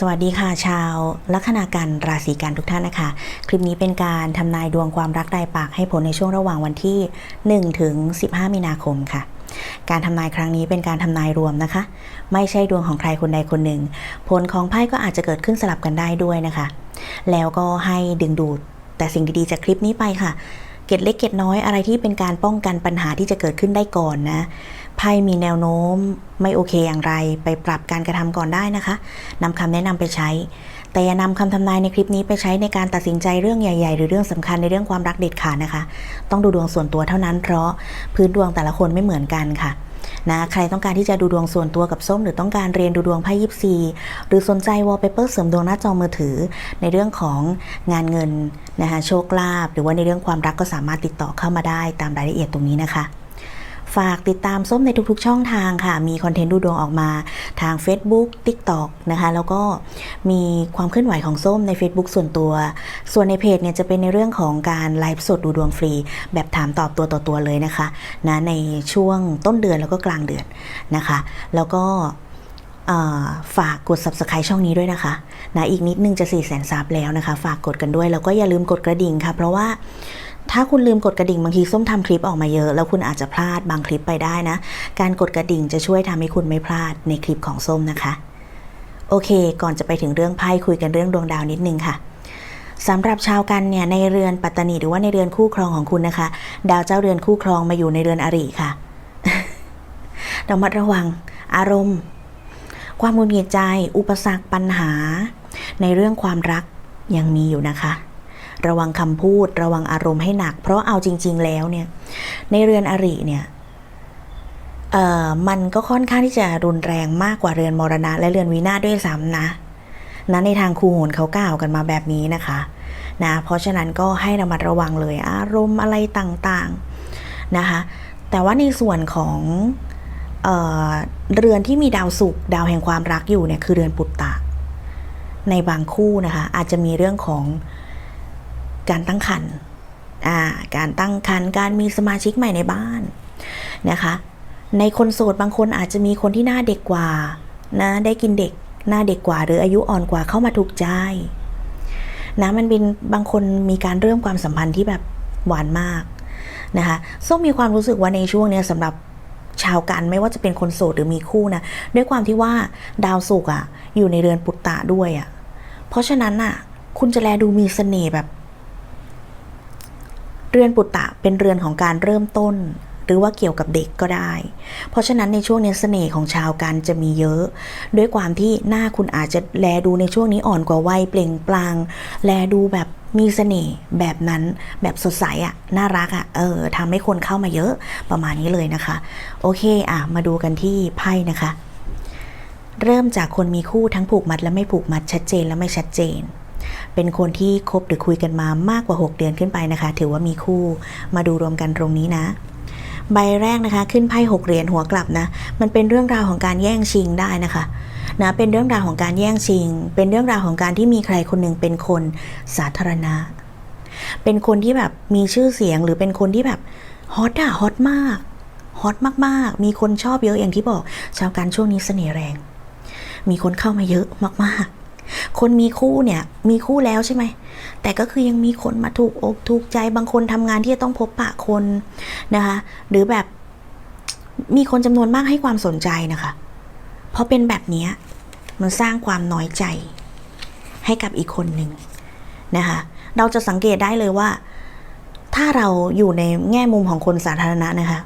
สวัสดีค่ะชาวลัคนากันราศีกันทุกท่านนะคะ คลิปนี้เป็นการทำนายดวงความรักรายปากให้ผลในช่วงระหว่างวันที่ 1 ถึง 15 มีนาคมค่ะ การทำนายครั้งนี้เป็นการทำนายรวมนะคะ ไม่ใช่ดวงของใครคนใดคนหนึ่ง ผลของไพ่ก็อาจจะเกิดขึ้นสลับกันได้ด้วยนะคะ แล้วก็ให้ดึงดูดแต่สิ่งดีๆจากคลิปนี้ไปค่ะ เก็ดเล็กเก็ดน้อยอะไรที่เป็นการป้องกันปัญหาที่จะเกิดขึ้นได้ก่อนนะ ไพ่มีแนวโน้มไม่โอเคอย่างไร ไปปรับการกระทำก่อนได้นะคะนำคำแนะนำไปใช้ แต่อย่านำคำทำนายในคลิปนี้ไปใช้ในการตัดสินใจเรื่องใหญ่ ๆ หรือเรื่องสำคัญในเรื่องความรักเด็ดขาดนะคะ ต้องดูดวงส่วนตัวเท่านั้น เพราะพื้นดวงแต่ละคนไม่เหมือนกันค่ะนะใครต้องการที่จะดูดวงส่วนตัวกับส้ม หรือต้องการเรียนดูดวงไพ่ยิปซีหรือสนใจวอลเปเปอร์เสริมดวงหน้าจอมือถือ ในเรื่องของงานเงินนะคะโชคลาภหรือว่าในเรื่องความรักก็สามารถติดต่อเข้ามาได้ตามรายละเอียดตรงนี้นะคะ ฝากติดตามส้มในทุกๆช่องทางค่ะ มีคอนเทนต์ดูดวงออกมาทาง Facebook TikTok นะคะ แล้วก็มีความเคลื่อนไหวของส้มใน Facebook ส่วนตัว ส่วนในเพจเนี่ยจะเป็นในเรื่องของการไลฟ์สดดูดวงฟรี แบบถามตอบตัวต่อตัวเลยนะคะนะในช่วงต้นเดือนแล้วก็กลางเดือนนะคะ แล้วก็ฝากกด subscribe ช่องนี้ด้วยนะคะนะอีกนิดนึงจะ4 0 0 0 0 0ซับแล้วนะคะ ฝากกดกันด้วย แล้วก็อย่าลืมกดกระดิ่งค่ะ เพราะว่า ถ้าคุณลืมกดกระดิ่งบางทีส้มทำคลิปออกมาเยอะ แล้วคุณอาจจะพลาดบางคลิปไปได้นะ การกดกระดิ่งจะช่วยทำให้คุณไม่พลาดในคลิปของส้มนะคะ โอเค ก่อนจะไปถึงเรื่องไพ่คุยกันเรื่องดวงดาวนิดนึงค่ะสำหรับชาวกันเนี่ยในเรือนปัตตานีหรือว่าในเรือนคู่ครองของคุณนะคะ ดาวเจ้าเรือนคู่ครองมาอยู่ในเรือนอริค่ะระมัดระวัง อารมณ์ ความหงุดหงิดใจ อุปสรรคปัญหา ในเรื่องความรักยังมีอยู่นะคะ ระวังคำพูด ระวังอารมณ์ให้หนัก เพราะเอาจริง ๆ แล้วเนี่ยในเรือนอริเนี่ยเออมันก็ค่อนข้างที่จะรุนแรงมากกว่าเรือนมรณะ และเรือนวินาศด้วยซ้ำนะนะในทางครูโหนเขากล่าวกันมาแบบนี้นะคะนะเพราะฉะนั้นก็ให้ระมัดระวังเลยอารมณ์อะไรต่างๆนะคะแต่ว่าในส่วนของเออเรือนที่มีดาวศุกร์ดาวแห่งความรักอยู่เนี่ยคือเรือนปุตตะ ในบางคู่นะคะอาจจะมีเรื่องของ การตั้งครรภ์อ่าการตั้งครรภ์การมีสมาชิกใหม่ในบ้านนะคะ ในคนโสดบางคนอาจจะมีคนที่หน้าเด็กกว่านะได้กินเด็กหน้าเด็กกว่า หรืออายุอ่อนกว่าเข้ามาถูกใจนะมันเป็นบางคนมีการเริ่มความสัมพันธ์ที่แบบหวานมากนะคะส้มมีความรู้สึกว่าในช่วงเนี้ยสำหรับชาวกันไม่ว่าจะเป็นคนโสดหรือมีคู่นะด้วยความที่ว่าดาวศุกร์อะอยู่ในเรือนปุตตะด้วยอะเพราะฉะนั้นอะคุณจะแลดูมีเสน่ห์แบบ เรือนปุตตะเป็นเรือนของการเริ่มต้น หรือว่าเกี่ยวกับเด็กก็ได้ เพราะฉะนั้นในช่วงนี้เสน่ห์ของชาวกันจะมีเยอะ ด้วยความที่หน้าคุณอาจจะแลดูในช่วงนี้อ่อนกว่าวัยเปล่งปลังแลดูแบบมีเสน่ห์แบบนั้นแบบสดใสอะ่ะน่ารักอะ่ะเออทำให้คนเข้ามาเยอะประมาณนี้เลยนะคะ โอเคอะมาดูกันที่ไพ่นะคะ เริ่มจากคนมีคู่ทั้งผูกมัดและไม่ผูกมัดชัดเจนและไม่ชัดเจน เป็นคนที่คบหรือคุยกันมามากกว่า 6 เดือนขึ้นไปนะคะ ถือว่ามีคู่มาดูรวมกันตรงนี้นะใบแรกนะคะ ขึ้นไพ่หกเหรียญหัวกลับนะ มันเป็นเรื่องราวของการแย่งชิงได้นะคะนะเป็นเรื่องราวของการแย่งชิง เป็นเรื่องราวของการที่มีใครคนหนึ่งเป็นคนสาธารณะ เป็นคนที่แบบมีชื่อเสียงหรือเป็นคนที่แบบฮอตอะฮอตมากฮอตมากๆ มีคนชอบเยอะอย่างที่บอก ชาวการช่วงนี้เสน่ห์แรง มีคนเข้ามาเยอะมากๆ คนมีคู่เนี่ยมีคู่แล้วใช่ไหม แต่ก็คือยังมีคนมาถูกอกถูกใจบางคนทำงานที่จะต้องพบปะคนนะคะ หรือแบบมีคนจำนวนมากให้ความสนใจนะคะ เพราะเป็นแบบนี้มันสร้างความน้อยใจ ให้กับอีกคนหนึ่งนะคะ เราจะสังเกตได้เลยว่า ถ้าเราอยู่ในแง่มุมของคนสาธารณะนะคะ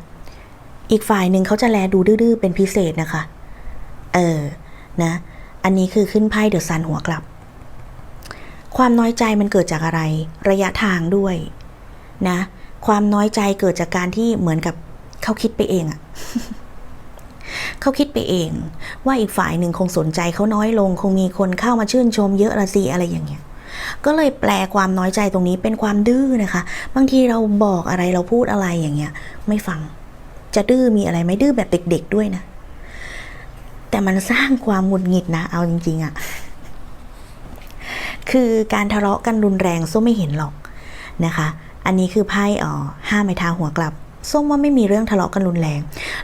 อีกฝ่ายหนึ่งเขาจะแลดูดื้อเป็นพิเศษนะคะ เออนะ อันนี้คือขึ้นไพ่เดอะซันหัวกลับ ความน้อยใจมันเกิดจากอะไร ระยะทางด้วยนะ ความน้อยใจเกิดจากการที่เหมือนกับเขาคิดไปเองอะเขาคิดไปเอง ว่าอีกฝ่ายหนึ่งคงสนใจเขาน้อยลง คงมีคนเข้ามาชื่นชมเยอะละสิอะไรอย่างเงี้ยก็เลยแปลความน้อยใจตรงนี้เป็นความดื้อนะคะ บางทีเราบอกอะไรเราพูดอะไรอย่างเงี้ย ไม่ฟัง จะดื้อมีอะไรไหม่ดื้อแบบเด็ก ๆ ด้วยนะ แต่มันสร้างความหงุดหงิดนะ เอาจริง ๆอะคือการทะเลาะกันรุนแรงส้มไม่เห็นหรอกนะคะ อันนี้คือไพ่อ๋อห้าไม้เท้าหัวกลับส้มว่าไม่มีเรื่องทะเลาะกันรุนแรง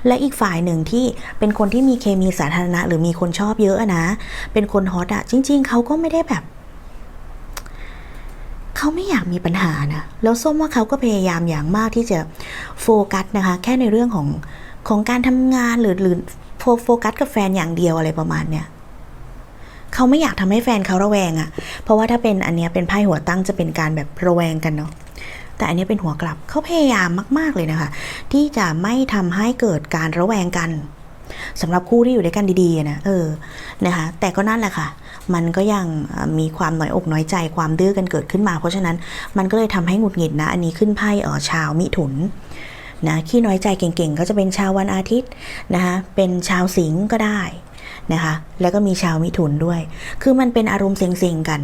และอีกฝ่ายหนึ่งที่เป็นคนที่มีเคมีสาธารณะ หรือมีคนชอบเยอะอะนะ เป็นคนฮอตอะจริง ๆ เขาก็ไม่ได้แบบ เขาไม่อยากมีปัญหานะ แล้วส้มว่าเขาก็พยายามอย่างมากที่จะโฟกัสนะคะ แค่ในเรื่องของของการทำงานหรือหรือ โฟกัสกับแฟนอย่างเดียวอะไรประมาณเนี้ยเขาไม่อยากทำให้แฟนเขาระแวงอะเพราะว่าถ้าเป็นอันเนี้ยเป็นไพ่หัวตั้งจะเป็นการแบบระแวงกันเนาะ แต่อันนี้เป็นหัวกลับเขาพยายามมาก ๆเลยนะคะ ที่จะไม่ทำให้เกิดการระแวงกันสำหรับคู่ที่อยู่ด้วยกันดีๆนะเออนะคะ แต่ก็นั่นแหละค่ะ มันก็ยังมีความน้อยอกน้อยใจความดื้อกันเกิดขึ้นมา เพราะฉะนั้นมันก็เลยทำให้หงุดหงิดนะ อันนี้ขึ้นไพ่เออชาวมิถุน นะขี้น้อยใจเก่งๆ ก็จะเป็นชาววันอาทิตย์นะคะเป็นชาวสิงห์ก็ได้นะคะแล้วก็มีชาวมิถุนด้วย คือมันเป็นอารมณ์เซ็งๆกัน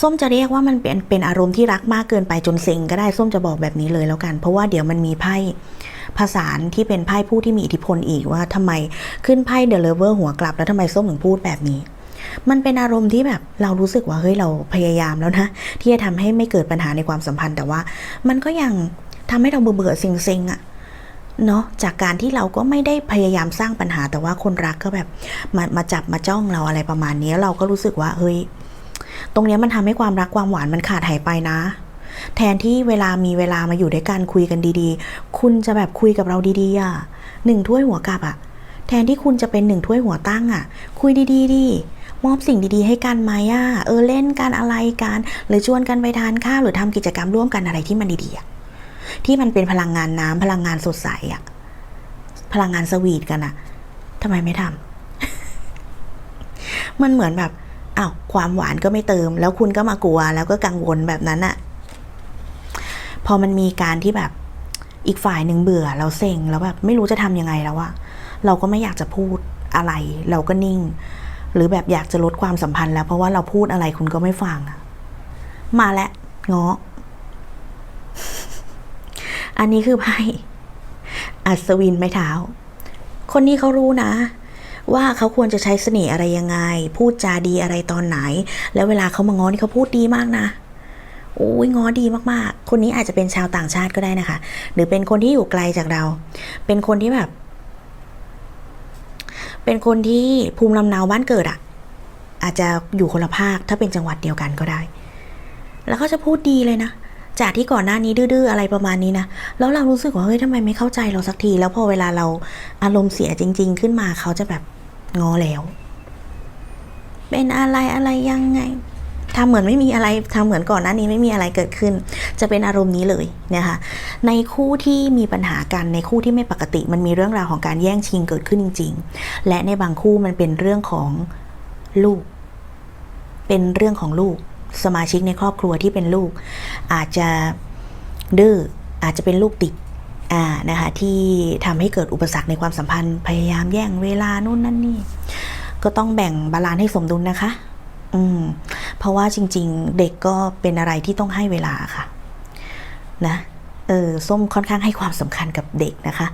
ส้มจะเรียกว่ามันเป็นเป็นอารมณ์ที่รักมากเกินไปจนเซ็งก็ได้ส้มจะบอกแบบนี้เลยแล้วกัน เพราะว่าเดี๋ยวมันมีไพ่ภาษานที่เป็นไพ่ผู้ที่มีอิทธิพลอีกว่าทำไมขึ้นไพ่เดลเวอร์หัวกลับแล้วทำไมส้มถึงพูดแบบนี้ มันเป็นอารมณ์ที่แบบเรารู้สึกว่าเฮ้ยเราพยายามแล้วนะที่จะทำให้ไม่เกิดปัญหาในความสัมพันธ์แต่ว่า มันก็ยังทำให้เราเบื่อเบื่อเซ็งๆอะเนาะจากการที่เราก็ไม่ได้พยายามสร้างปัญหาแต่ว่าคนรักก็แบบมามาจับมาจ้องเราอะไรประมาณนี้เราก็รู้สึกว่าเฮ้ยตรงนี้มันทำให้ความรักความหวานมันขาดหายไปนะ แทนที่เวลามีเวลามาอยู่ด้วยกันคุยกันดีๆ คุณจะแบบคุยกับเราดีๆอะหนึ่งถ้วยหัวกลับอะแทนที่คุณจะเป็นหนึ่งถ้วยหัวตั้งอะ คุยดีๆดิ มอบสิ่งดีๆ ให้กันไหมอะเออเล่นกันอะไรกัน หรือชวนกันไปทานข้าวหรือทำกิจกรรมร่วมกันอะไรที่มันดีๆที่มันเป็นพลังงานน้ำพลังงานสดใสอะพลังงานสวีทกันอะทำไมไม่ทำมันเหมือนแบบอ้าวความหวานก็ไม่เติม แล้วคุณก็มากลัว แล้วก็กังวลแบบนั้นอะพอมันมีการที่แบบอีกฝ่ายหนึ่งเบื่อแล้วเซ็งแล้วแบบไม่รู้จะทำยังไงแล้วอะเราก็ไม่อยากจะพูดอะไร เราก็นิ่ง หรือแบบอยากจะลดความสัมพันธ์แล้ว เพราะว่าเราพูดอะไรคุณก็ไม่ฟังมาแล้วเงาะอันนี้คือไพ่อัศวินไม้เท้า คนนี้เขารู้นะ ว่าเขาควรจะใช้เสน่ห์อะไรยังไง พูดจาดีอะไรตอนไหน แล้วเวลาเขามาง้อนี่เขาพูดดีมากนะโอ้ยง้อดีมากๆ คนนี้อาจจะเป็นชาวต่างชาติก็ได้นะคะ หรือเป็นคนที่อยู่ไกลจากเรา เป็นคนที่แบบ เป็นคนที่ภูมิลำเนาบ้านเกิดอะอาจจะอยู่คนละภาคถ้าเป็นจังหวัดเดียวกันก็ได้ แล้วเขาจะพูดดีเลยนะ จากที่ก่อนหน้านี้ดื้อๆอะไรประมาณนี้นะแล้วเรารู้สึกว่าเฮ้ยทำไมไม่เข้าใจเราสักที แล้วพอเวลาเราอารมณ์เสียจริง ๆ ขึ้นมาเขาจะแบบงอแล้ว เป็นอะไรอะไรยังไง ทำเหมือนไม่มีอะไรทำเหมือนก่อนหน้านี้ไม่มีอะไรเกิดขึ้น จะเป็นอารมณ์นี้เลยนะคะในคู่ที่มีปัญหากันในคู่ที่ไม่ปกติ มันมีเรื่องราวของการแย่งชิงเกิดขึ้นจริง ๆ และในบางคู่มันเป็นเรื่องของลูก เป็นเรื่องของลูก สมาชิกในครอบครัวที่เป็นลูก อาจจะดื้ออาจจะเป็นลูกติดอ่านะคะที่ทำให้เกิดอุปสรรคในความสัมพันธ์พยายามแย่งเวลานู่นนั่นนี่ก็ต้องแบ่งบาลานซ์ให้สมดุลนะคะ อืมเพราะว่าจริง ๆ เด็กก็เป็นอะไรที่ต้องให้เวลาค่ะ นะเออส้มค่อนข้างให้ความสำคัญกับเด็กนะคะ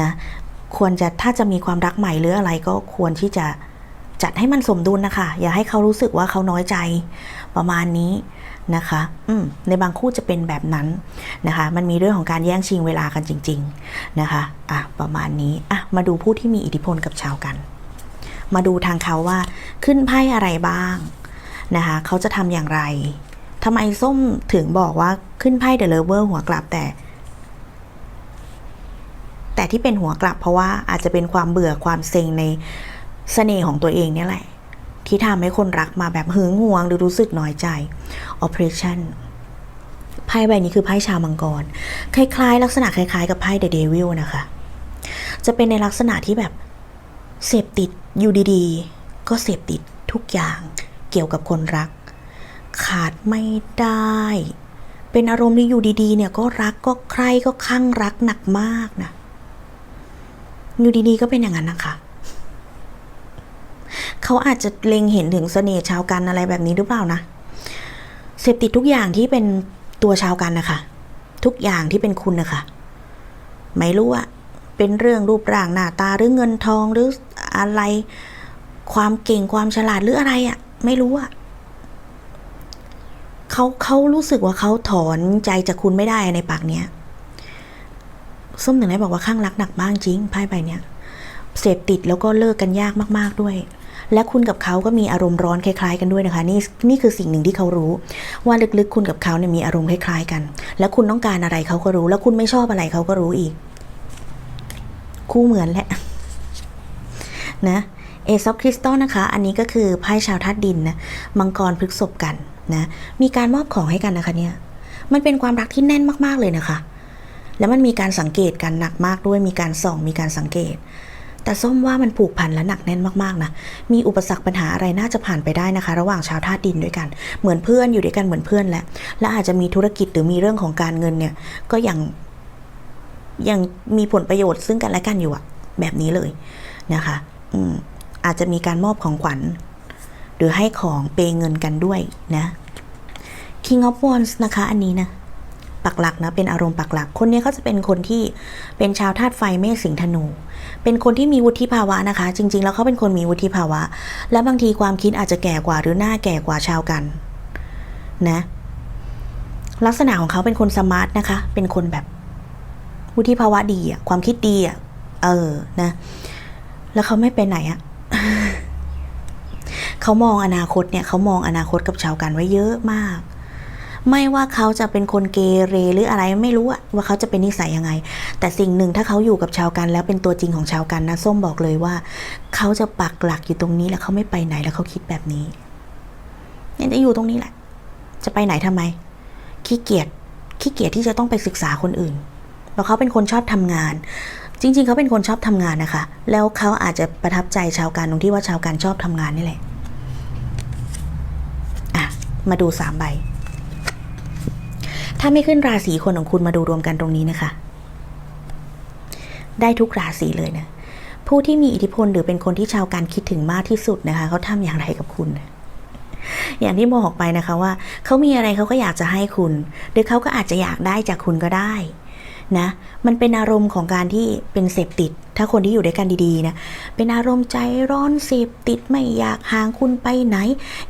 นะควรจะถ้าจะมีความรักใหม่หรืออะไรก็ควรที่จะจัดให้มันสมดุลนะคะ อย่าให้เขารู้สึกว่าเขาน้อยใจประมาณนี้นะคะอืมในบางคู่จะเป็นแบบนั้นนะคะ มันมีเรื่องของการแย่งชิงเวลากันจริง ๆนะคะอะประมาณนี้อะมาดูผู้ที่มีอิทธิพลกับชาวกัน มาดูทางเขาว่าขึ้นไพ่อะไรบ้าง นะคะเขาจะทำอย่างไรทำไมส้มถึงบอกว่าขึ้นไพ่เดอะเลเวอร์หัวกลับแต่ แต่ที่เป็นหัวกลับเพราะว่าอาจจะเป็นความเบื่อความเซ็งในเสน่ห์ของตัวเองเนี่ยแหละ ที่ทำให้คนรักมาแบบหึงหวงหรือรู้สึกน้อยใจ operation ไพ่ใบนี้คือไพ่ชาวมังกร คล้ายๆ ลักษณะคล้ายๆ กับไพ่เดอะเดวิลนะคะ จะเป็นในลักษณะที่แบบเสพติดอยู่ดีๆ ก็เสพติดทุกอย่าง เกี่ยวกับคนรัก ขาดไม่ได้ เป็นอารมณ์ที่อยู่ดีๆ เนี่ยก็รักก็ใครก็คลั่งรักหนักมากนะอยู่ดีๆก็เป็นอย่างนั้นนะคะ เขาอาจจะเล็งเห็นถึงเสน่ห์ชาวกันอะไรแบบนี้หรือเปล่านะเสพติดทุกอย่างที่เป็นตัวชาวกันนะคะ ทุกอย่างที่เป็นคุณนะคะ ไม่รู้อะเป็นเรื่องรูปร่างหน้าตาหรือเงินทองหรืออะไร ความเก่งความฉลาดหรืออะไรอะ ไม่รู้อะเขาเขารู้สึกว่าเขาถอนใจจากคุณไม่ได้ในปากเนี้ยส้มถึงได้บอกว่าข้างรักหนักมากจริงไพ่ใบเนี้ยเสพติดแล้วก็เลิกกันยากมากๆด้วย และคุณกับเขาก็มีอารมณ์ร้อนคล้ายๆ กันด้วยนะคะ นี่นี่คือสิ่งหนึ่งที่เขารู้ ว่าลึกๆคุณกับเขาเนี่ยมีอารมณ์คล้ายๆกัน และคุณต้องการอะไรเขาก็รู้ แล้วคุณไม่ชอบอะไรเขาก็รู้อีก คู่เหมือนแหละนะ อซอฟคริสตัลนะคะ อันนี้ก็คือไพ่ชาวธาตุดินนะมังกรพฤกษบกันนะมีการมอบของให้กันนะคะเนี่ยมันเป็นความรักที่แน่นมากๆเลยนะคะ แล้วมันมีการสังเกตกันหนักมากด้วยมีการส่องมีการสังเกต แต่ส้มว่ามันผูกพันและหนักแน่นมากๆนะมีอุปสรรคปัญหาอะไรน่าจะผ่านไปได้นะคะ ระหว่างชาวธาตุดินด้วยกัน เหมือนเพื่อนอยู่ด้วยกันเหมือนเพื่อนแหละและอาจจะมีธุรกิจหรือมีเรื่องของการเงินเนี่ยก็ยังยังมีผลประโยชน์ซึ่งกันและกันอยู่อะแบบนี้เลยนะคะ อืม อาจจะมีการมอบของขวัญ หรือให้ของเปย์เงินกันด้วยนะ King of Wands นะคะอันนี้นะปักหลักนะเป็นอารมณ์ปักหลัก คนนี้เขาจะเป็นคนที่เป็นชาวธาตุไฟเมษสิงห์ธนู เป็นคนที่มีวุฒิภาวะนะคะ จริง ๆ แล้วเขาเป็นคนมีวุฒิภาวะ และบางทีความคิดอาจจะแก่กว่าหรือหน้าแก่กว่าชาวกันนะ ลักษณะของเขาเป็นคนสมาร์ทนะคะ เป็นคนแบบวุฒิภาวะดีอะความคิดดีอะเออนะ แล้วเขาไม่ไปไหนอะ เขามองอนาคตเนี่ยเขามองอนาคตกับชาวกันไว้เยอะมาก ไม่ว่าเขาจะเป็นคนเกเรหรืออะไรไม่รู้ว่าเขาจะเป็นนิสัยยังไง แต่สิ่งหนึ่งถ้าเขาอยู่กับชาวกันแล้วเป็นตัวจริงของชาวกันนะส้มบอกเลยว่า เขาจะปักหลักอยู่ตรงนี้แล้วเขาไม่ไปไหนแล้วเขาคิดแบบนี้เนี่ยจะอยู่ตรงนี้แหละ จะไปไหนทำไมขี้เกียจขี้เกียจที่จะต้องไปศึกษาคนอื่นเพราะเขาเป็นคนชอบทำงานจริงๆ เขาเป็นคนชอบทำงานนะคะ แล้วเขาอาจจะประทับใจชาวกันตรงที่ว่าชาวกันชอบทำงานนี่แหละ มาดูสามใบ ถ้าไม่ขึ้นราศีคนของคุณมาดูรวมกันตรงนี้นะคะ ได้ทุกราศีเลยนะ ผู้ที่มีอิทธิพลหรือเป็นคนที่ชาวการคิดถึงมากที่สุดนะคะเขาทำอย่างไรกับคุณอย่างที่บอกไปนะคะว่าเขามีอะไรเขาก็อยากจะให้คุณ หรือเขาก็อาจจะอยากได้จากคุณก็ได้ นะมันเป็นอารมณ์ของการที่เป็นเสพติด ถ้าคนที่อยู่ด้วยกันดีๆนะเป็นอารมณ์ใจร้อนเสพติดไม่อยากห่างคุณไปไหน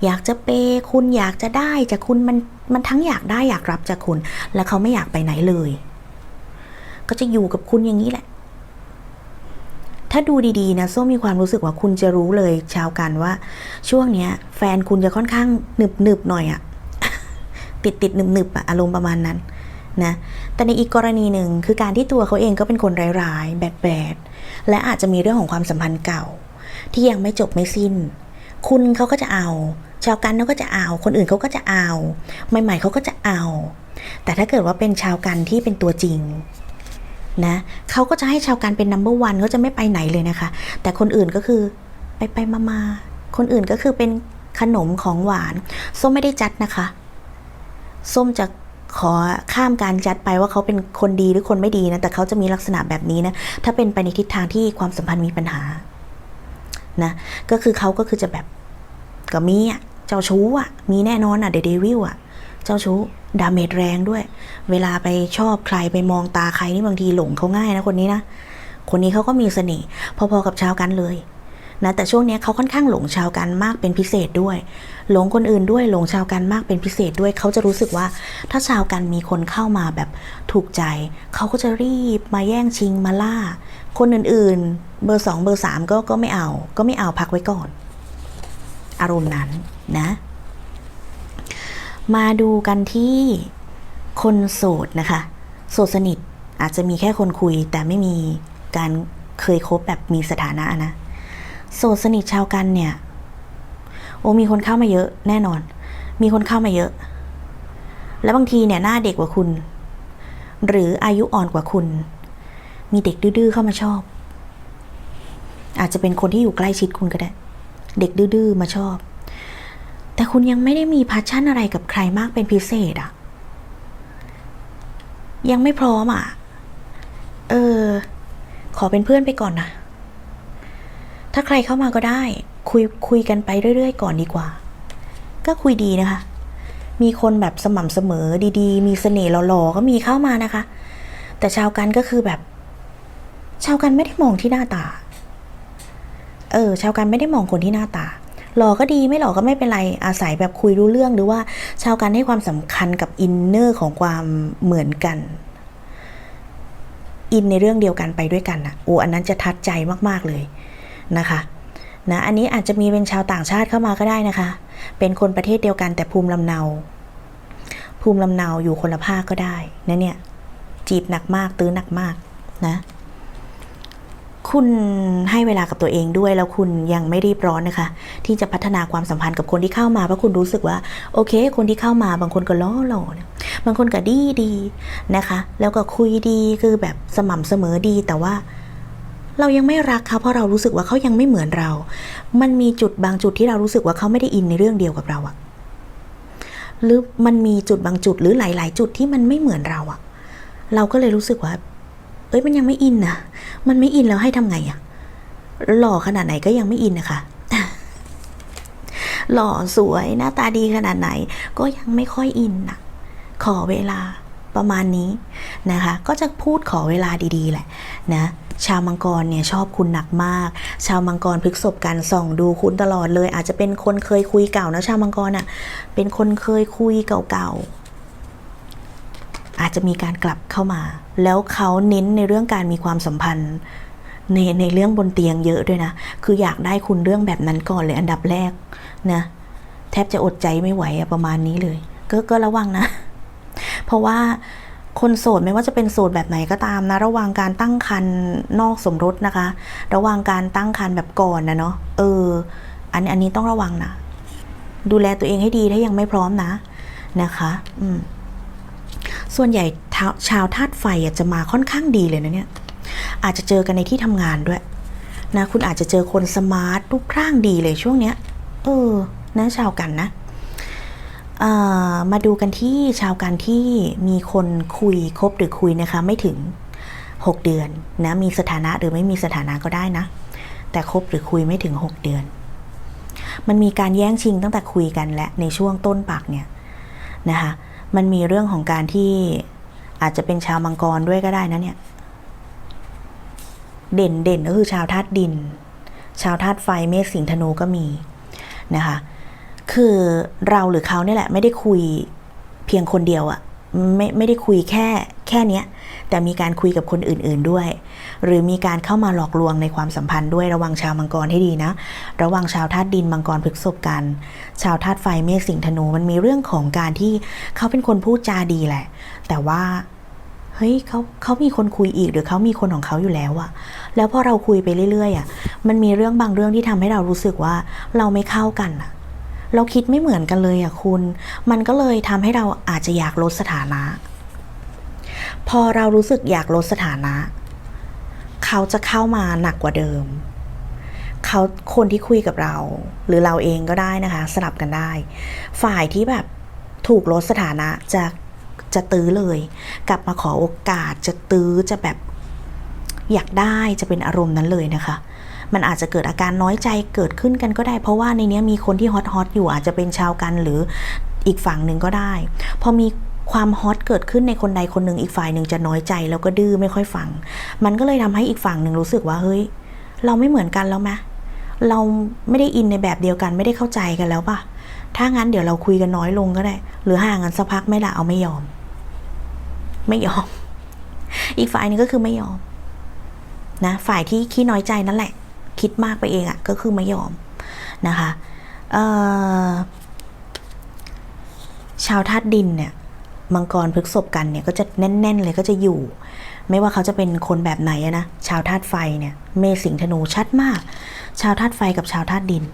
อยากจะเปย์คุณอยากจะได้จากคุณมันมันทั้งอยากได้อยากรับจากคุณ และเขาไม่อยากไปไหนเลย ก็จะอยู่กับคุณอย่างนี้แหละ ถ้าดูดีๆนะส้มมีความรู้สึกว่าคุณจะรู้เลยชาวกันว่า ช่วงเนี้ย แฟนคุณจะค่อนข้างหนึบหนึบหน่อยอะติดติดหนึบหนึบอะอารมณ์ประมาณนั้น นะแต่ในอีกกรณีหนึ่งคือการที่ตัวเขาเองก็เป็นคนร้ายๆแบดๆและอาจจะมีเรื่องของความสัมพันธ์เก่า ที่ยังไม่จบไม่สิ้น คุณเขาก็จะเอา ชาวกันเขาก็จะเอา คนอื่นเขาก็จะเอาใหม่ๆเขาก็จะเอา แต่ถ้าเกิดว่าเป็นชาวกันที่เป็นตัวจริงนะเขาก็จะให้ชาวกันเป็นนัมเบอร์วันเขาจะไม่ไปไหนเลยนะคะ แต่คนอื่นก็คือไปไปมามาคนอื่นก็คือเป็นขนมของหวาน ส้มไม่ได้จัดนะคะ ส้มจะ ขอข้ามการจัดไปว่าเขาเป็นคนดีหรือคนไม่ดีนะแต่เขาจะมีลักษณะแบบนี้นะถ้าเป็นไปในทิศทางที่ความสัมพันธ์มีปัญหานะก็คือเขาก็คือจะแบบก็มีอะเจ้าชู้อะมีแน่นอนอะเดเดวิลอะเจ้าชู้ดาเมจแรงด้วย เวลาไปชอบใครไปมองตาใครนี่บางทีหลงเขาง่ายนะคนนี้นะคนนี้เขาก็มีเสน่ห์พอๆกับชาวกันเลย นะแต่ช่วงนี้เขาค่อนข้างหลงชาวกันมากเป็นพิเศษด้วย หลงคนอื่นด้วยหลงชาวกันมากเป็นพิเศษด้วยเขาจะรู้สึกว่าถ้าชาวกันมีคนเข้ามาแบบถูกใจเขาก็จะรีบมาแย่งชิงมาล่า คนอื่นๆ เบอร์สองเบอร์สามก็ก็ไม่เอา ก็ไม่เอาพักไว้ก่อน อารมณ์นั้นนะ มาดูกันที่คนโสดนะคะ โสดสนิทอาจจะมีแค่คนคุยแต่ไม่มีการเคยคบแบบมีสถานะนะ โสดสนิทชาวกันเนี่ย โอ้มีคนเข้ามาเยอะแน่นอน มีคนเข้ามาเยอะ แล้วบางทีเนี่ยหน้าเด็กกว่าคุณ หรืออายุอ่อนกว่าคุณ มีเด็กดื้อๆเข้ามาชอบ อาจจะเป็นคนที่อยู่ใกล้ชิดคุณก็ได้ เด็กดื้อๆมาชอบ แต่คุณยังไม่ได้มีพาชั่นอะไรกับใครมากเป็นพิเศษอะยังไม่พร้อมอะเออ ขอเป็นเพื่อนไปก่อนนะ ถ้าใครเข้ามาก็ได้ คุยคุยกันไปเรื่อย ๆ ก่อนดีกว่า ก็คุยดีนะคะ มีคนแบบสม่ำเสมอดีๆ มีเสน่ห์หล่อๆก็มีเข้ามานะคะ แต่ชาวกันก็คือแบบ ชาวกันไม่ได้มองที่หน้าตา เออ ชาวกันไม่ได้มองคนที่หน้าตาหล่อก็ดีไม่หล่อก็ไม่เป็นไรอาศัยแบบคุยรู้เรื่องหรือว่าชาวกันให้ความสำคัญกับอินเนอร์ของความเหมือนกัน อินในเรื่องเดียวกันไปด้วยกันนะโอ้อันนั้นจะทัดใจมาก ๆ เลย นะคะนะอันนี้อาจจะมีเป็นชาวต่างชาติเข้ามาก็ได้นะคะ เป็นคนประเทศเดียวกันแต่ภูมิลำเนา ภูมิลำเนาอยู่คนละภาคก็ได้นะเนี่ยจีบหนักมากตื้อหนักมากนะคุณให้เวลากับตัวเองด้วยแล้วคุณยังไม่รีบร้อนนะคะ ที่จะพัฒนาความสัมพันธ์กับคนที่เข้ามาเพราะคุณรู้สึกว่า โอเค คนที่เข้ามาบางคนก็ล้อหล่อบางคนก็ดีดีนะคะ แล้วก็คุยดีคือแบบสม่ำเสมอดีแต่ว่า เรายังไม่รักเขาเพราะเรารู้สึกว่าเขายังไม่เหมือนเรา มันมีจุดบางจุดที่เรารู้สึกว่าเขาไม่ได้อินในเรื่องเดียวกับเราอะหรือมันมีจุดบางจุดหรือหลาย ๆ จุดที่มันไม่เหมือนเราอะเราก็เลยรู้สึกว่า เอ้ยมันยังไม่อินนะมันไม่อินแล้วให้ทำไงอะหล่อขนาดไหนก็ยังไม่อินนะคะหล่อสวยหน้าตาดีขนาดไหน ก็ยังไม่ค่อยอินนะขอเวลาประมาณนี้นะคะ ก็จะพูดขอเวลาดีๆแหละนะ ชาวมังกรเนี่ยชอบคุณหนักมาก ชาวมังกรพฤกษบกันส่องดูคุณตลอดเลย อาจจะเป็นคนเคยคุยเก่านะชาวมังกรอะเป็นคนเคยคุยเก่าๆอาจจะมีการกลับเข้ามา แล้วเขาเน้นในเรื่องการมีความสัมพันธ์ในในเรื่องบนเตียงเยอะด้วยนะ คืออยากได้คุณเรื่องแบบนั้นก่อนเลยอันดับแรกนะแทบจะอดใจไม่ไหวอะประมาณนี้เลย ก็ก็ระวังนะ เพราะว่า คนโสดไม่ว่าจะเป็นโสดแบบไหนก็ตามนะ ระหว่างการตั้งครรภ์นอกสมรสนะคะ ระหว่างการตั้งครรภ์แบบก่อนนะเนาะเออ อันอันนี้ต้องระวังนะ ดูแลตัวเองให้ดีถ้ายังไม่พร้อมนะนะคะ อืมส่วนใหญ่ชาวธาตุไฟจะมาค่อนข้างดีเลยนะเนี่ย อาจจะเจอกันในที่ทำงานด้วยนะคุณอาจจะเจอคนสมาร์ทรูปร่างดีเลยช่วงเนี้ย เออนะชาวกันนะ มาดูกันที่ชาวกันที่มีคนคุยคบหรือคุยนะคะ ไม่ถึง 6 เดือนนะมีสถานะหรือไม่มีสถานะก็ได้นะ แต่คบหรือคุยไม่ถึง 6 เดือน มันมีการแย่งชิงตั้งแต่คุยกันและในช่วงต้นปากเนี่ยนะคะมันมีเรื่องของการที่อาจจะเป็นชาวมังกรด้วยก็ได้นะเนี่ย เด่นเด่นก็คือชาวธาตุดิน ชาวธาตุไฟเมษสิงห์ธนูก็มีนะคะ คือเราหรือเขาเนี่ยแหละ ไม่ได้คุยเพียงคนเดียวอะไม่ไม่ได้คุยแค่แค่นี้แต่มีการคุยกับคนอื่นๆด้วย หรือมีการเข้ามาหลอกลวงในความสัมพันธ์ด้วยระวังชาวมังกรให้ดีนะ ระวังชาวธาตุดินมังกรพฤกษบกัน ชาวธาตุไฟเมษสิงห์ธนูมันมีเรื่องของการที่เขาเป็นคนพูดจาดีแหละ แต่ว่าเฮ้ยเขาเขามีคนคุยอีกหรือเขามีคนของเขาอยู่แล้วอะแล้วพอเราคุยไปเรื่อยๆอะมันมีเรื่องบางเรื่องที่ทำให้เรารู้สึกว่าเราไม่เข้ากันอะ เราคิดไม่เหมือนกันเลยอะคุณ มันก็เลยทำให้เราอาจจะอยากลดสถานะ พอเรารู้สึกอยากลดสถานะ เขาจะเข้ามาหนักกว่าเดิม เขาคนที่คุยกับเรา หรือเราเองก็ได้นะคะ สลับกันได้ ฝ่ายที่แบบถูกลดสถานะจะจะตื้อเลย กลับมาขอโอกาสจะตื้อจะแบบอยากได้จะเป็นอารมณ์นั้นเลยนะคะ มันอาจจะเกิดอาการน้อยใจเกิดขึ้นกันก็ได้ เพราะว่าในนี้มีคนที่ฮอตฮอตอยู่อาจจะเป็นชาวกันหรืออีกฝั่งหนึ่งก็ได้ พอมีความฮอตเกิดขึ้นในคนใดคนหนึ่งอีกฝ่ายหนึ่งจะน้อยใจแล้วก็ดื้อไม่ค่อยฟัง มันก็เลยทำให้อีกฝั่งหนึ่งรู้สึกว่าเฮ้ย เราไม่เหมือนกันแล้วไหมเราไม่ได้อินในแบบเดียวกันไม่ได้เข้าใจกันแล้วป่ะ ถ้างั้นเดี๋ยวเราคุยกันน้อยลงก็ได้ หรือห่างกันสักพักไม่ละเอาไม่ยอม ไม่ยอม อีกฝ่ายนึงก็คือไม่ยอม นะ ฝ่ายที่ขี้น้อยใจนั่นแหละ คิดมากไปเองอะ่ะก็คือไม่ยอมนะคะชาวธาตุดินเนี่ยมังกรพฤกษบกันเนี่ยก็จะแน่น ๆ เลยก็จะอยู่ ไม่ว่าเขาจะเป็นคนแบบไหนนะชาวธาตุไฟเนี่ยเมษสิงธนูชัดมาก ชาวธาตุไฟกับชาวธาตุดิน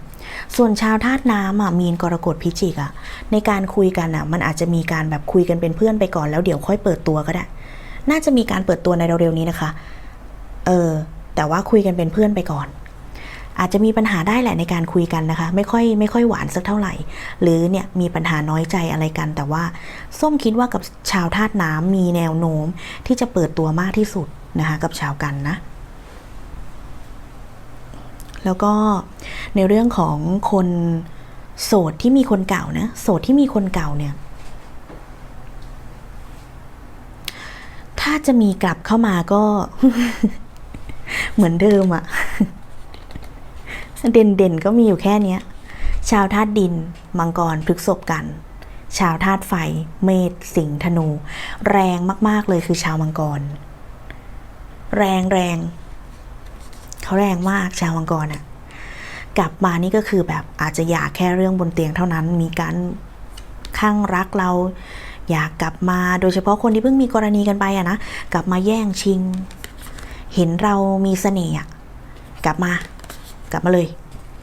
ส่วนชาวธาตุน้ำอะมีนกรกฎพิจิกอะในการคุยกันอะมันอาจจะมีการแบบคุยกันเป็นเพื่อนไปก่อนแล้วเดี๋ยวค่อยเปิดตัวก็ได้ น่าจะมีการเปิดตัวในเร็วๆนี้นะคะเออแต่ว่าคุยกันเป็นเพื่อนไปก่อน อาจจะมีปัญหาได้แหละในการคุยกันนะคะ ไม่ค่อยไม่ค่อยหวานสักเท่าไหร่ หรือเนี่ยมีปัญหาน้อยใจอะไรกัน แต่ว่าส้มคิดว่ากับชาวธาตุน้ำมีแนวโน้มที่จะเปิดตัวมากที่สุดนะคะกับชาวกันนะแล้วก็ในเรื่องของคนโสดที่มีคนเก่านะโสดที่มีคนเก่าเนี่ย ถ้าจะมีกลับเข้ามาก็เหมือนเดิมอะ เด่นๆก็มีอยู่แค่เนี้ยชาวธาตุดิน มังกรพฤกษบกัน ชาวธาตุไฟ เมษสิงห์ธนู แรงมากๆเลยคือชาวมังกร แรงแรงเขาแรงมากชาวมังกรอะกลับมานี่ก็คือแบบอาจจะอยากแค่เรื่องบนเตียงเท่านั้นมีการข้างรักเรา อยากกลับมาโดยเฉพาะคนที่เพิ่งมีกรณีกันไปอะนะกลับมาแย่งชิง เห็นเรามีเสน่ห์กลับมา กลับมาเลย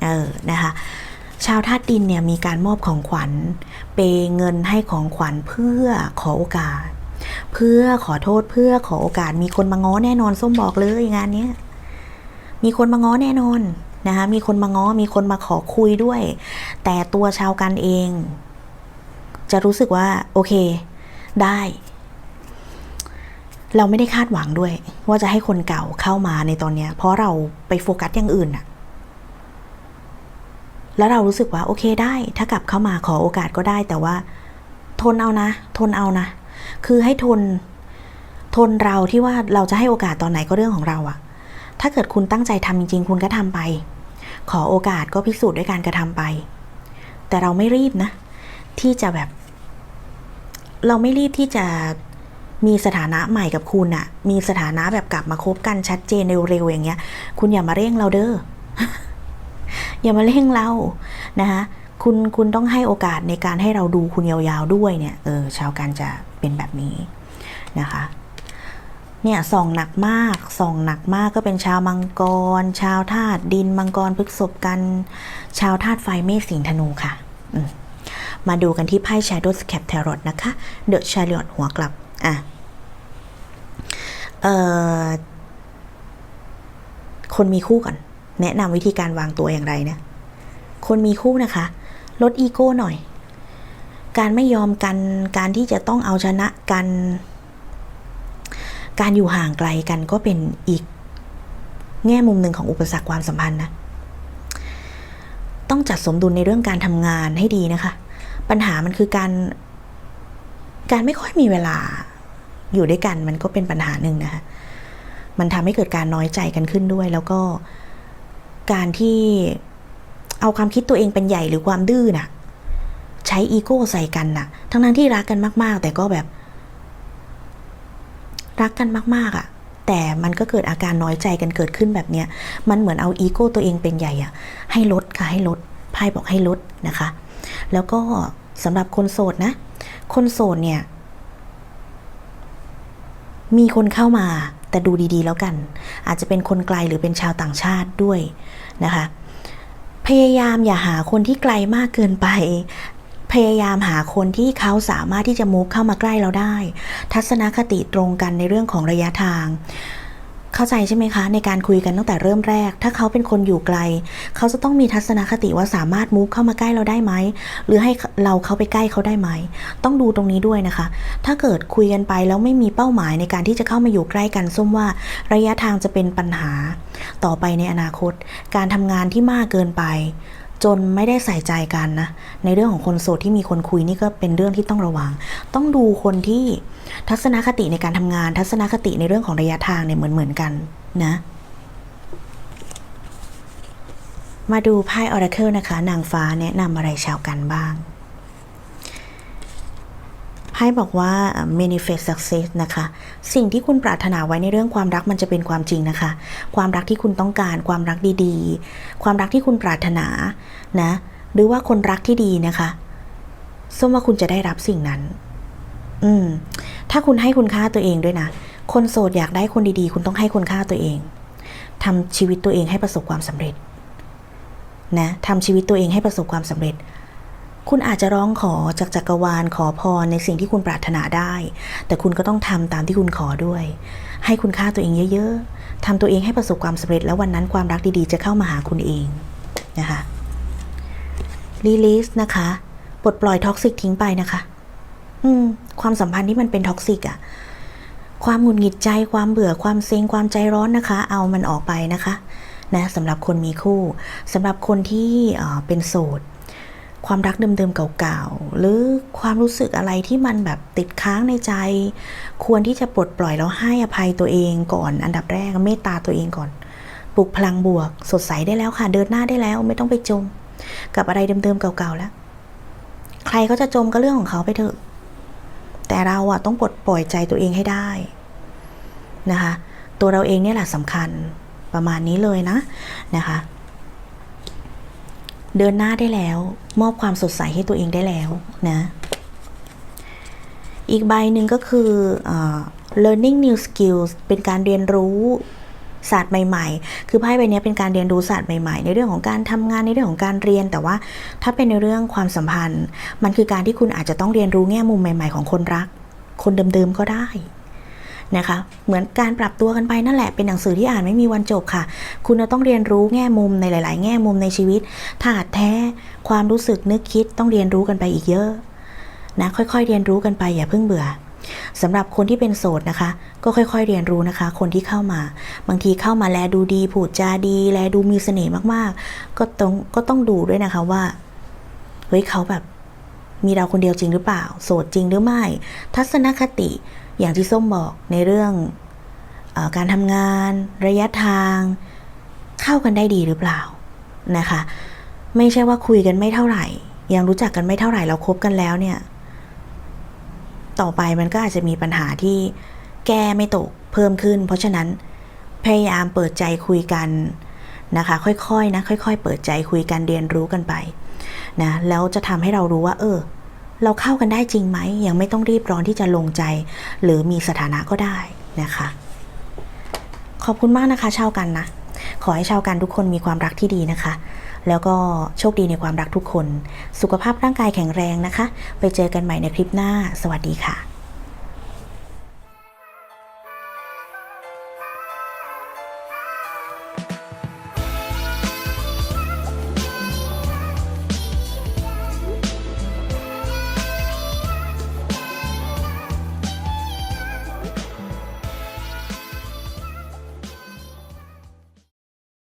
เออนะคะชาวธาตุดินเนี่ยมีการมอบของขวัญ เปยเงินให้ของขวัญเพื่อขอโอกาส เพื่อขอโทษเพื่อขอโอกาส มีคนมาง้อแน่นอนส้มบอกเลยงานเนี้ยมีคนมาง้อแน่นอนนะคะมีคนมาง้อมีคนมาขอคุยด้วย แต่ตัวชาวกันเอง จะรู้สึกว่าโอเค ได้ เราไม่ได้คาดหวังด้วย ว่าจะให้คนเก่าเข้ามาในตอนเนี้ย เพราะเราไปโฟกัสอย่างอื่นอะ แล้วเรารู้สึกว่าโอเคได้ ถ้ากลับเข้ามาขอโอกาสก็ได้ แต่ว่า ทนเอานะ ทนเอานะ คือให้ทน ทนเราที่ว่าเราจะให้โอกาสตอนไหนก็เรื่องของเราอะถ้าเกิดคุณตั้งใจทำจริง ๆ คุณก็ทำไป ขอโอกาสก็พิสูจน์ด้วยการกระทำไป แต่เราไม่รีบนะ ที่จะแบบ เราไม่รีบที่จะมีสถานะใหม่กับคุณอะมีสถานะแบบกลับมาคบกันชัดเจนเร็วๆอย่างเงี้ย คุณอย่ามาเร่งเราเด้อ อย่ามาเร่งเรานะคะคุณคุณต้องให้โอกาสในการให้เราดูคุณยาวๆด้วยเนี่ยเออชาวกันจะเป็นแบบนี้นะคะเนี่ยส่องหนักมากส่องหนักมากก็เป็นชาวมังกร ชาวธาตุดินมังกรพฤกษบกัน ชาวธาตุไฟเมษสิงธนูค่ะมมาดูกันที่ไพ่ Shadow Scap Tarot นะคะ The Chariot หัวกลับ อะเอ่อคนมีคู่ก่อน แนะนำวิธีการวางตัวอย่างไรนะคนมีคู่นะคะ ลดอีโก้หน่อย การไม่ยอมกันการที่จะต้องเอาชนะกัน การอยู่ห่างไกลกันก็เป็นอีก แง่มุมหนึ่งของอุปสรรคความสัมพันธ์นะต้องจัดสมดุลในเรื่องการทำงานให้ดีนะคะ ปัญหามันคือการ การไม่ค่อยมีเวลาอยู่ด้วยกันมันก็เป็นปัญหาหนึ่งนะคะ มันทำให้เกิดการน้อยใจกันขึ้นด้วย แล้วก็ การที่เอาความคิดตัวเองเป็นใหญ่หรือความดื้อน่ะ ใช้อีโก้ใส่กันน่ะ ทั้งนั้นที่รักกันมาก ๆ แต่ก็แบบ รักกันมาก ๆอะ่ะ แต่มันก็เกิดอาการน้อยใจกันเกิดขึ้นแบบเนี้ย มันเหมือนเอาอีโก้ตัวเองเป็นใหญ่อะ่ะ ให้ลดค่ะให้ลดไพ่บอกให้ลดนะคะ แล้วก็สำหรับคนโสดนะ คนโสดเนี่ย มีคนเข้ามาแต่ดูดีๆแล้วกัน อาจจะเป็นคนไกลหรือเป็นชาวต่างชาติด้วย นะคะ พยายามอย่าหาคนที่ไกลมากเกินไป พยายามหาคนที่เขาสามารถที่จะมุกเข้ามาใกล้เราได้ ทัศนคติตรงกันในเรื่องของระยะทาง เข้าใจใช่ไหมคะ ในการคุยกันตั้งแต่เริ่มแรก ถ้าเขาเป็นคนอยู่ไกล เขาจะต้องมีทัศนคติว่าสามารถมูฟเข้ามาใกล้เราได้ไหมหรือให้เราเข้าไปใกล้เขาได้ไหม ต้องดูตรงนี้ด้วยนะคะ ถ้าเกิดคุยกันไปแล้วไม่มีเป้าหมายในการที่จะเข้ามาอยู่ใกล้กันส้มว่าระยะทางจะเป็นปัญหา ต่อไปในอนาคต การทำงานที่มากเกินไป จนไม่ได้ใส่ใจกันนะ ในเรื่องของคนโสดที่มีคนคุยนี่ก็เป็นเรื่องที่ต้องระวัง ต้องดูคนที่ทัศนคติในการทำงาน ทัศนคติในเรื่องของระยะทางเนี่ยเหมือนเหมือนกันนะ มาดูไพ่ออร์เคิลนะคะ นางฟ้าแนะนำอะไรชาวกันบ้าง ไพ่บอกว่า manifest success นะคะ สิ่งที่คุณปรารถนาไว้ในเรื่องความรักมันจะเป็นความจริงนะคะ ความรักที่คุณต้องการ ความรักดีๆ ความรักที่คุณปรารถนานะ หรือว่าคนรักที่ดีนะคะส้มว่าคุณจะได้รับสิ่งนั้น อืม ถ้าคุณให้คุณค่าตัวเองด้วยนะ คนโสดอยากได้คนดีๆ คุณต้องให้คุณค่าตัวเองทำชีวิตตัวเองให้ประสบความสำเร็จ นะทำชีวิตตัวเองให้ประสบความสำเร็จ คุณอาจจะร้องขอจากจักรวาลขอพรในสิ่งที่คุณปรารถนาได้ แต่คุณก็ต้องทำตามที่คุณขอด้วย ให้คุณค่าตัวเองเยอะ ๆทำตัวเองให้ประสบความสำเร็จ แล้ววันนั้นความรักดีๆ จะเข้ามาหาคุณเองนะคะรีลิสนะคะปลดปล่อยท็อกซิกทิ้งไปนะคะ อืม ความสัมพันธ์ที่มันเป็นท็อกซิกอะความหงุดหงิดใจความเบื่อความเซ็งความใจร้อนนะคะ เอามันออกไปนะคะนะสำหรับคนมีคู่สำหรับคนที่เเป็นโสด ความรักเดิมๆเก่าๆ หรือความรู้สึกอะไรที่มันแบบติดค้างในใจ ควรที่จะปลดปล่อยแล้วให้อภัยตัวเองก่อน อันดับแรกเมตตาตัวเองก่อน ปลุกพลังบวก สดใสได้แล้วค่ะ เดินหน้าได้แล้ว ไม่ต้องไปจม กับอะไรเดิมๆเก่าๆแล้ว ใครเขาจะจมก็เรื่องของเขาไปเถอะ แต่เราอะต้องปลดปล่อยใจตัวเองให้ได้นะคะ ตัวเราเองเนี่ยแหละสำคัญประมาณนี้เลยนะนะคะ เดินหน้าได้แล้ว มอบความสดใสให้ตัวเองได้แล้วนะ อีกใบหนึ่งก็คืออ learning new skills เป็นการเรียนรู้ศาสตร์ใหม่ ๆ คือไพ่ใบนี้เป็นการเรียนรู้ศาสตร์ใหม่ๆ ในเรื่องของการทำงานในเรื่องของการเรียน แต่ว่าถ้าเป็นในเรื่องความสัมพันธ์ มันคือการที่คุณอาจจะต้องเรียนรู้แง่มุมใหม่ ๆ ของคนรัก คนเดิมๆก็ได้ นะคะ เหมือนการปรับตัวกันไปนั่นแหละเป็นหนังสือที่อ่านไม่มีวันจบค่ะ คุณจะต้องเรียนรู้แง่มุมในหลาย ๆ แง่มุมในชีวิตถาดแท้ ความรู้สึกนึกคิดต้องเรียนรู้กันไปอีกเยอะนะค่อย ๆ เรียนรู้กันไปอย่าเพิ่งเบื่อสำหรับคนที่เป็นโสดนะคะ ก็ค่อยๆเรียนรู้นะคะ คนที่เข้ามา บางทีเข้ามาแลดูดีพูดจาดี แลดูมีเสน่ห์มากๆ ก็ต้องก็ต้องดูด้วยนะคะว่าเฮ้ยเขาแบบมีเราคนเดียวจริงหรือเปล่า โสดจริงหรือไม่ ทัศนคติ อย่างที่ส้มบอกในเรื่องอการทำงาน ระยะทาง เข้ากันได้ดีหรือเปล่านะคะ ไม่ใช่ว่าคุยกันไม่เท่าไหร่ ยังรู้จักกันไม่เท่าไหร่เราคบกันแล้วเนี่ย ต่อไปมันก็อาจจะมีปัญหาที่แก้ไม่ตกเพิ่มขึ้น เพราะฉะนั้นพยายามเปิดใจคุยกันนะคะ ค่อยๆนะค่อย ๆ เปิดใจคุยกันเรียนรู้กันไปนะแล้วจะทำให้เรารู้ว่า เออ เราเข้ากันได้จริงไหม ยังไม่ต้องรีบร้อนที่จะลงใจ หรือมีสถานะก็ได้นะคะ ขอบคุณมากนะคะชาวกันนะ ขอให้ชาวกันทุกคนมีความรักที่ดีนะคะ แล้วก็โชคดีในความรักทุกคน สุขภาพร่างกายแข็งแรงนะคะ ไปเจอกันใหม่ในคลิปหน้า สวัสดีค่ะ